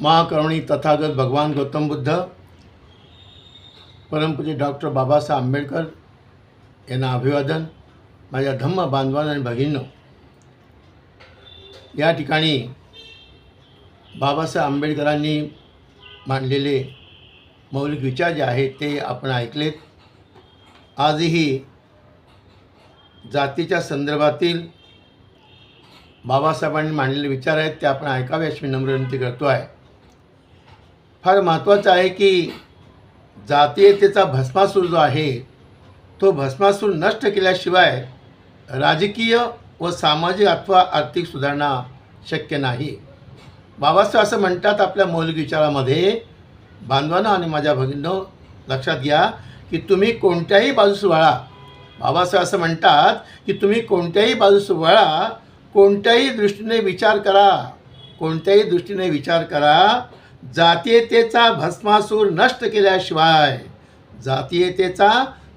महाकरुणी तथागत भगवान गौतम बुद्ध परमपूज्य डॉक्टर बाबासाहेब आंबेडकर यांना अभिवादन. माझ्या धम्म बांधवान आणि भगिनीनो या ठिकाणी बाबासाहेब आंबेडकरांनी मांडलेले मौलिक विचार जे आहेत ते आपण ऐकलेत. आजही जातीच्या संदर्भातील बाबासाहेबांनी मांडलेले विचार आहेत ते आपण ऐकावे अशी मी नम्र विनंती करतो आहे. फार महत्त्वाचं आहे की जातीयतेचा भस्मासूर जो आहे तो भस्मासूर नष्ट केल्याशिवाय राजकीय व सामाजिक अथवा आर्थिक सुधारणा शक्य नाही. बाबासाहेब असं म्हणतात आपल्या मौलिक विचारामध्ये. बांधवानं आणि माझ्या भगिनींनो लक्षात घ्या की तुम्ही कोणत्याही बाजूस वळा. बाबासाहेब असं म्हणतात की तुम्ही कोणत्याही बाजूस वळा कोणत्याही दृष्टीने विचार करा. कोणत्याही दृष्टीने विचार करा जातीयतेचा भस्मासूर नष्ट केल्याशिवाय जातीयतेचा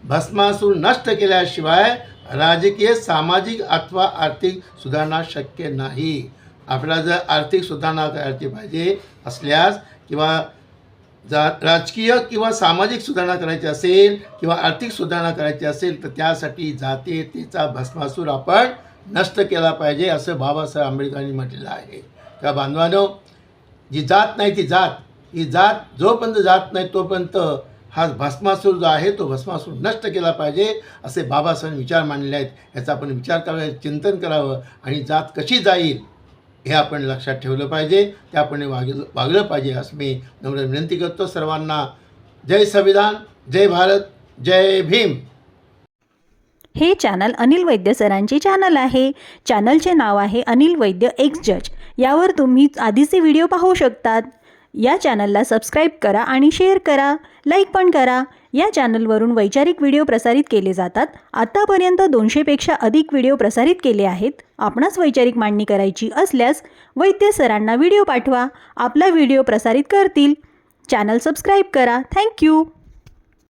भस्मासूर नष्ट केल्याशिवाय राजकीय सामाजिक अथवा आर्थिक सुधारणा शक्य नाही. आपल्याला जर आर्थिक सुधारणा करायची पाहिजे असल्यास किंवा जा राजकीय किंवा सामाजिक सुधारणा करायची असेल किंवा आर्थिक सुधारणा करायची असेल तर त्यासाठी जातीयतेचा भस्मासूर आपण नष्ट केला पाहिजे असं बाबासाहेब आंबेडकरांनी म्हटलेलं आहे. त्या बांधवानो जी जात नाही ती जात. ही जात जोपर्यंत जात नाही तोपर्यंत हा भस्मासूर जो आहे तो भस्मासूर नष्ट केला पाहिजे असे बाबासाहेब विचार मांडले आहेत. याचा आपण विचार करावा चिंतन करावं आणि जात कशी जाईल हे आपण लक्षात ठेवलं पाहिजे. त्याप्रमाणे वागलं वागलं पाहिजे असं मी नम्र विनंती करतो सर्वांना. जय संविधान जय भारत जय भीम. हे चॅनल अनिल वैद्य सरांचे चॅनल आहे. चॅनलचे नाव आहे अनिल वैद्य एक्स जज. यावर तुम्ही आधीचे व्हिडिओ पाहू शकतात. या चॅनलला सबस्क्राईब करा आणि शेअर करा लाईक पण करा. या चॅनलवरून वैचारिक व्हिडिओ प्रसारित केले जातात. आत्तापर्यंत दोनशेपेक्षा अधिक व्हिडिओ प्रसारित केले आहेत. आपणास वैचारिक मांडणी करायची असल्यास वैद्य सरांना व्हिडिओ पाठवा. आपला व्हिडिओ प्रसारित करतील. चॅनल सबस्क्राईब करा. Thank you!